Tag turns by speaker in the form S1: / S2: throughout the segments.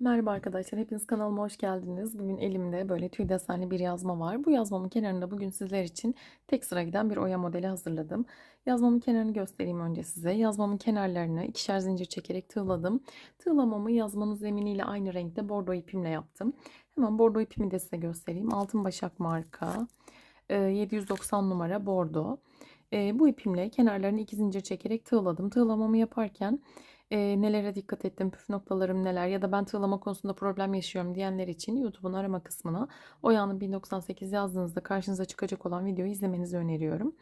S1: Merhaba arkadaşlar, hepiniz kanalıma hoş geldiniz. Bugün elimde böyle tüy desenli bir yazma var. Bu yazmamın kenarında bugün sizler için tek sıra giden bir oya modeli hazırladım. Yazmamın kenarını göstereyim önce size. Yazmamın kenarlarını ikişer zincir çekerek tığladım. Tığlamamı yazmanın zeminiyle aynı renkte bordo ipimle yaptım. Hemen bordo ipimi de size göstereyim. Altın başak marka, 790 numara bordo. Bu ipimle kenarlarını iki zincir çekerek tığladım. Tığlamamı yaparken e, nelere dikkat ettim, püf noktalarım neler ya da ben tığlama konusunda problem yaşıyorum diyenler için YouTube'un arama kısmına Oya'nın 1098 yazdığınızda karşınıza çıkacak olan videoyu izlemenizi öneriyorum.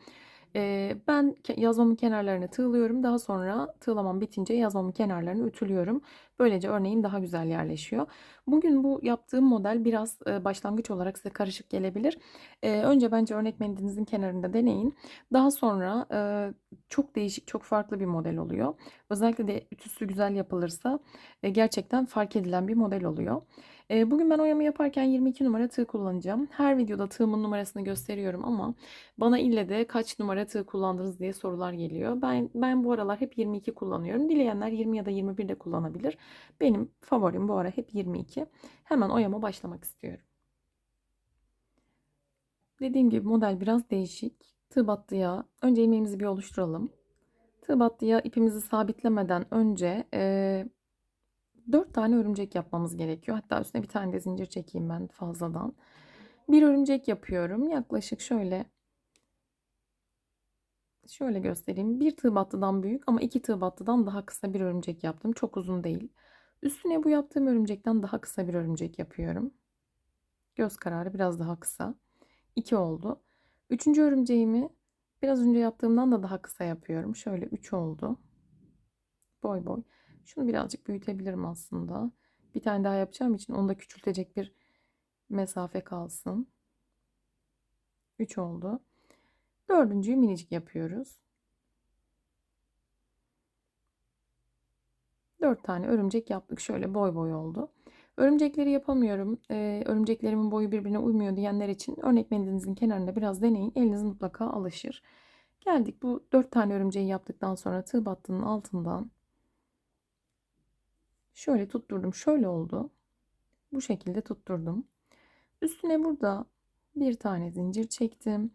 S1: Ben yazmamın kenarlarını tığlıyorum. Daha sonra tığlamam bitince yazmamın kenarlarını ütülüyorum. Böylece örneğim daha güzel yerleşiyor. Bugün bu yaptığım model biraz başlangıç olarak size karışık gelebilir. Önce bence örnek mendilinizin kenarında deneyin. Daha sonra çok değişik, çok farklı bir model oluyor. Özellikle de ütüsü güzel yapılırsa gerçekten fark edilen bir model oluyor. Bugün ben oyamı yaparken 22 numara tığ kullanacağım. Her videoda tığımın numarasını gösteriyorum ama bana ille de kaç numara tığ kullandınız diye sorular geliyor. Ben ben bu aralar hep 22 kullanıyorum. Dileyenler 20 ya da 21 de kullanabilir. Benim favorim bu ara hep 22. Hemen oyama başlamak istiyorum. Dediğim gibi model biraz değişik. Tığ battıya önce ilmeğimizi bir oluşturalım. Tığ battıya ipimizi sabitlemeden önce e, 4 tane örümcek yapmamız gerekiyor. Hatta üstüne bir tane de zincir çekeyim ben fazladan. Bir örümcek yapıyorum. Yaklaşık şöyle şöyle göstereyim. Bir tığ battıdan büyük ama iki tığ battıdan daha kısa bir örümcek yaptım. Çok uzun değil. Üstüne bu yaptığım örümcekten daha kısa bir örümcek yapıyorum. Göz kararı biraz daha kısa. 2 oldu. Üçüncü örümceğimi biraz önce yaptığımdan da daha kısa yapıyorum. Şöyle 3 oldu. Boy boy. Şunu birazcık büyütebilirim aslında. Bir tane daha yapacağım için onu da küçültecek bir mesafe kalsın. 3 oldu. Dördüncüyü minicik yapıyoruz. 4 tane örümcek yaptık. Şöyle boy boy oldu. Örümcekleri yapamıyorum. Ee, örümceklerimin boyu birbirine uymuyor diyenler için örnek mendilinizin kenarında biraz deneyin. Eliniz mutlaka alışır. Geldik bu 4 tane örümceği yaptıktan sonra tığ battının altından şöyle tutturdum. Şöyle oldu. Bu şekilde tutturdum. Üstüne burada bir tane zincir çektim.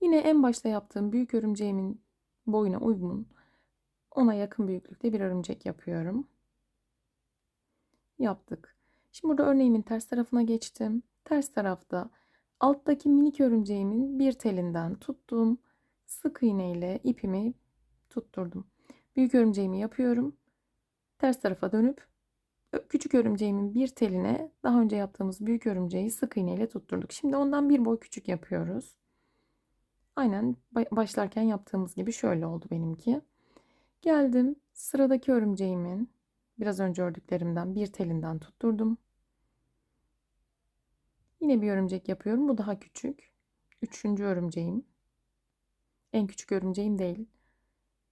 S1: Yine en başta yaptığım büyük örümceğimin boyuna uygun ona yakın büyüklükte bir örümcek yapıyorum. Yaptık. Şimdi burada örneğimin ters tarafına geçtim. Ters tarafta alttaki minik örümceğimin bir telinden tuttum. Sık iğne ile ipimi tutturdum. Büyük örümceğimi yapıyorum. Ters tarafa dönüp küçük örümceğimin bir teline daha önce yaptığımız büyük örümceği sık iğne ile tutturduk. Şimdi ondan bir boy küçük yapıyoruz. Aynen başlarken yaptığımız gibi şöyle oldu benimki. Geldim sıradaki örümceğimin biraz önce ördüklerimden bir telinden tutturdum. Yine bir örümcek yapıyorum. Bu daha küçük. Üçüncü örümceğim. En küçük örümceğim değil.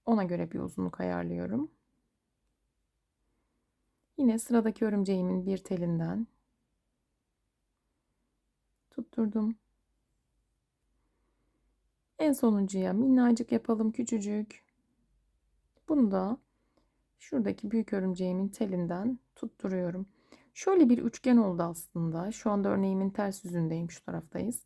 S1: Ona göre bir uzunluk ayarlıyorum. Yine sıradaki örümceğimin bir telinden tutturdum. En sonuncuya minnacık yapalım küçücük. Bunu da şuradaki büyük örümceğimin telinden tutturuyorum. Şöyle bir üçgen oldu aslında. Şu anda örneğimin ters yüzündeyim. Şu taraftayız.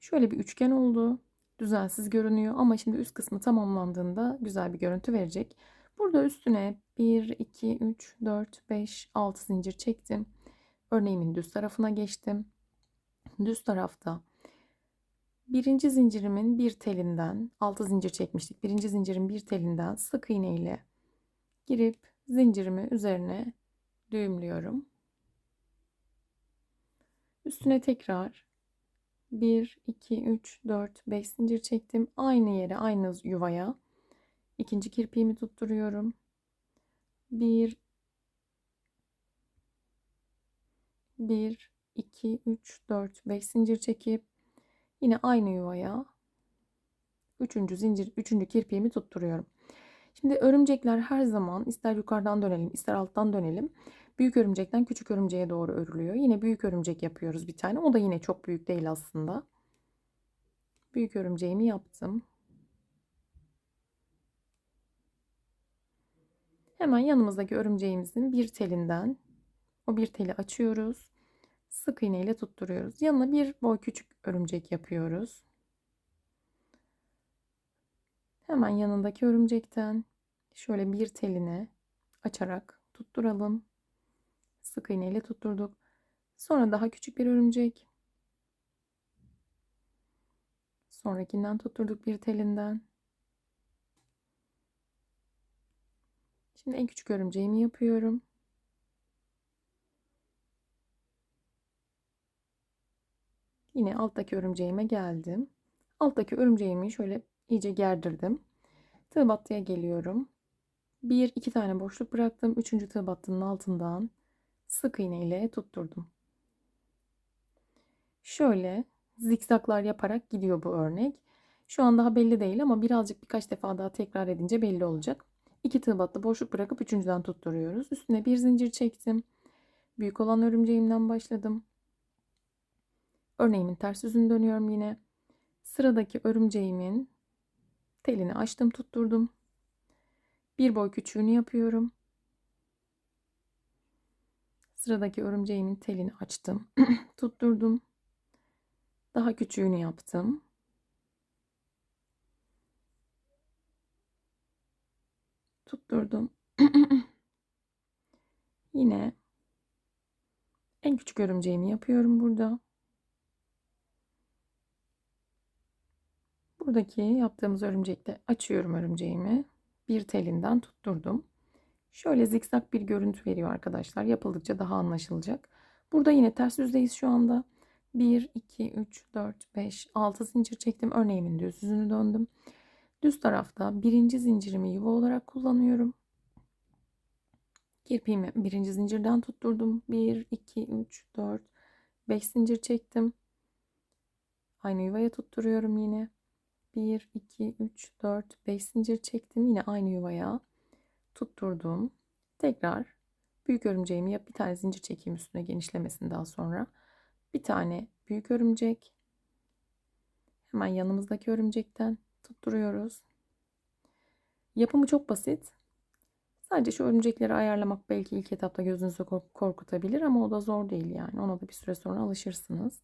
S1: Şöyle bir üçgen oldu. Düzensiz görünüyor ama şimdi üst kısmı tamamlandığında güzel bir görüntü verecek. Burada üstüne 1, 2, 3, 4, 5, 6 zincir çektim. Örneğimin düz tarafına geçtim. Düz tarafta birinci zincirimin bir telinden 6 zincir çekmiştik. Birinci zincirin bir telinden sık iğne ile girip zincirimi üzerine düğümlüyorum. Üstüne tekrar 1, 2, 3, 4, 5 zincir çektim. Aynı yere, aynı yuvaya ikinci kirpiğimi tutturuyorum. 1 1 2 3 4 5 zincir çekip yine aynı yuvaya üçüncü zincir üçüncü kirpiğimi tutturuyorum. Şimdi örümcekler her zaman ister yukarıdan dönelim ister alttan dönelim. Büyük örümcekten küçük örümceğe doğru örülüyor. Yine büyük örümcek yapıyoruz bir tane. O da yine çok büyük değil aslında. Büyük örümceğimi yaptım. Hemen yanımızdaki örümceğimizin bir telinden O bir teli açıyoruz. Sık iğne ile tutturuyoruz. Yanına bir boy küçük örümcek yapıyoruz. Hemen yanındaki örümcekten şöyle bir telini açarak tutturalım. Sık iğne ile tutturduk. Sonra daha küçük bir örümcek. Sonrakinden tutturduk bir telinden. Şimdi en küçük örümceğimi yapıyorum. Yine alttaki örümceğime geldim. Alttaki örümceğimi şöyle iyice gerdirdim. Tığ battıya geliyorum. Bir iki tane boşluk bıraktım. Üçüncü tığ battının altından sık iğne ile tutturdum. Şöyle zikzaklar yaparak gidiyor bu örnek. Şu an daha belli değil ama birazcık birkaç defa daha tekrar edince belli olacak. İki tığ battı boşluk bırakıp üçüncüden tutturuyoruz. Üstüne bir zincir çektim. Büyük olan örümceğimden başladım. Örneğimin ters yüzünü dönüyorum yine. Sıradaki örümceğimin telini açtım tutturdum. Bir boy küçüğünü yapıyorum. Sıradaki örümceğimin telini açtım. tutturdum. Daha küçüğünü yaptım. Tutturdum. Yine en küçük örümceğimi yapıyorum burada. Buradaki yaptığımız örümcekte açıyorum örümceğimi. Bir telinden tutturdum. Şöyle zikzak bir görüntü veriyor arkadaşlar. Yapıldıkça daha anlaşılacak. Burada yine ters yüzdeyiz şu anda. 1, 2, 3, 4, 5, 6 zincir çektim. Örneğimin düz yüzünü döndüm. Düz tarafta birinci zincirimi yuva olarak kullanıyorum. Kirpiğimi birinci zincirden tutturdum. 1, 2, 3, 4, 5 zincir çektim. Aynı yuvaya tutturuyorum yine. 1, 2, 3, 4, 5 zincir çektim. Yine aynı yuvaya tutturdum. Tekrar büyük örümceğimi yap bir tane zincir çekeyim üstüne genişlemesini daha sonra. Bir tane büyük örümcek. Hemen yanımızdaki örümcekten tutturuyoruz. Yapımı çok basit. Sadece şu örümcekleri ayarlamak belki ilk etapta gözünüzü korkutabilir ama o da zor değil yani. Ona da bir süre sonra alışırsınız.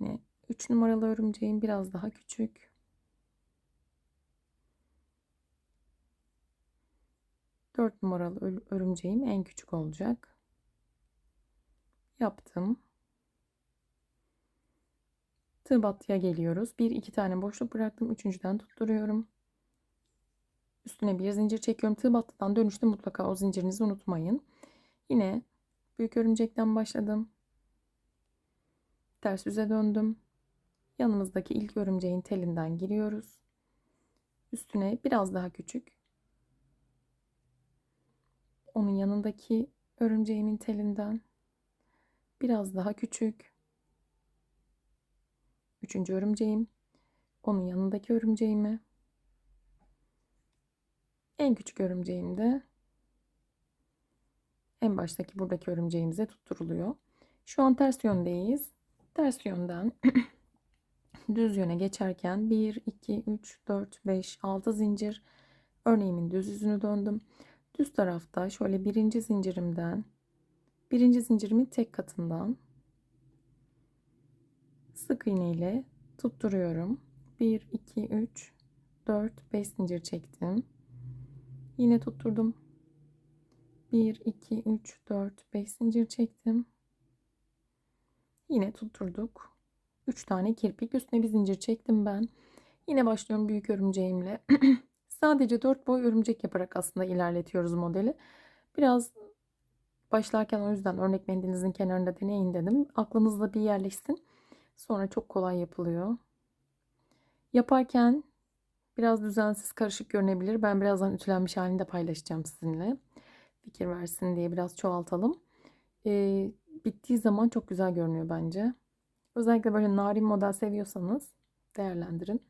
S1: Yine 3 numaralı örümceğin biraz daha küçük. Dört numaralı örümceğim en küçük olacak. Yaptım. Tığ battıya geliyoruz. Bir iki tane boşluk bıraktım. Üçüncüden tutturuyorum. Üstüne bir zincir çekiyorum. Tığ battıdan dönüşte mutlaka o zincirinizi unutmayın. Yine büyük örümcekten başladım. Ters yüze döndüm. Yanımızdaki ilk örümceğin telinden giriyoruz. Üstüne biraz daha küçük. Onun yanındaki örümceğimin telinden biraz daha küçük. Üçüncü örümceğim. Onun yanındaki örümceğimi. En küçük örümceğim de en baştaki buradaki örümceğimize tutturuluyor. Şu an ters yöndeyiz. Ters yönden düz yöne geçerken 1, 2, 3, 4, 5, 6 zincir örneğimin düz yüzünü döndüm. Düz tarafta şöyle birinci zincirimden birinci zincirimin tek katından sık iğne ile tutturuyorum. 1, 2, 3, 4, 5 zincir çektim. Yine tutturdum. 1, 2, 3, 4, 5 zincir çektim. Yine tutturduk. 3 tane kirpik üstüne bir zincir çektim ben. Yine başlıyorum büyük örümceğimle. Sadece 4 boy örümcek yaparak aslında ilerletiyoruz modeli. Biraz başlarken o yüzden örnek mendilinizin kenarında deneyin dedim. Aklınızda bir yerleşsin. Sonra çok kolay yapılıyor. Yaparken biraz düzensiz karışık görünebilir. Ben birazdan ütülenmiş halini de paylaşacağım sizinle. Fikir versin diye biraz çoğaltalım. Ee, bittiği zaman çok güzel görünüyor bence. Özellikle böyle narin model seviyorsanız değerlendirin.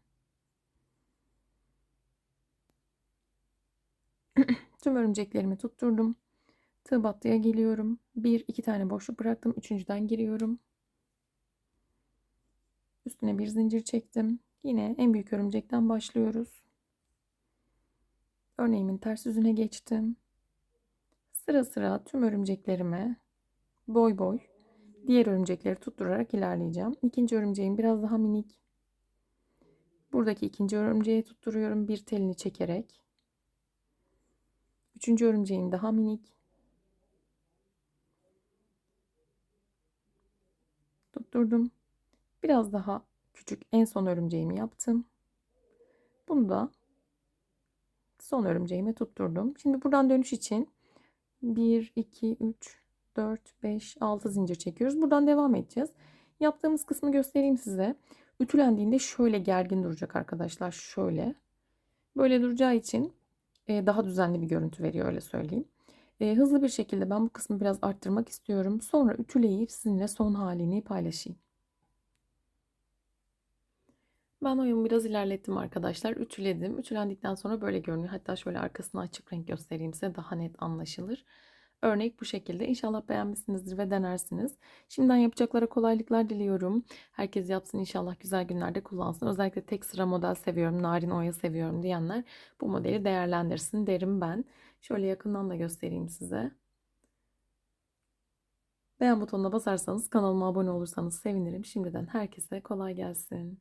S1: Tüm örümceklerimi tutturdum. Tığ battıya geliyorum. Bir, iki tane boşluk bıraktım. Üçüncüden giriyorum. Üstüne bir zincir çektim. Yine en büyük örümcekten başlıyoruz. Örneğimin ters yüzüne geçtim. Sıra sıra tüm örümceklerime boy boy diğer örümcekleri tutturarak ilerleyeceğim. İkinci örümceğim biraz daha minik. Buradaki ikinci örümceğe tutturuyorum bir telini çekerek. Üçüncü örümceğim daha minik. Tutturdum. Biraz daha küçük en son örümceğimi yaptım. Bunu da son örümceğime tutturdum. Şimdi buradan dönüş için 1, 2, 3, 4, 5, 6 zincir çekiyoruz. Buradan devam edeceğiz. Yaptığımız kısmı göstereyim size. Ütülendiğinde şöyle gergin duracak arkadaşlar. Şöyle. Böyle duracağı için e, daha düzenli bir görüntü veriyor öyle söyleyeyim. E, hızlı bir şekilde ben bu kısmı biraz arttırmak istiyorum. Sonra ütüleyip sizinle son halini paylaşayım. Ben oyumu biraz ilerlettim arkadaşlar. Ütüledim. Ütülendikten sonra böyle görünüyor. Hatta şöyle arkasını açık renk göstereyim size daha net anlaşılır. Örnek bu şekilde. İnşallah beğenmişsinizdir ve denersiniz. Şimdiden yapacaklara kolaylıklar diliyorum. Herkes yapsın inşallah güzel günlerde kullansın. Özellikle tek sıra model seviyorum, narin oya seviyorum diyenler bu modeli değerlendirsin derim ben. Şöyle yakından da göstereyim size. Beğen butonuna basarsanız kanalıma abone olursanız sevinirim. Şimdiden herkese kolay gelsin.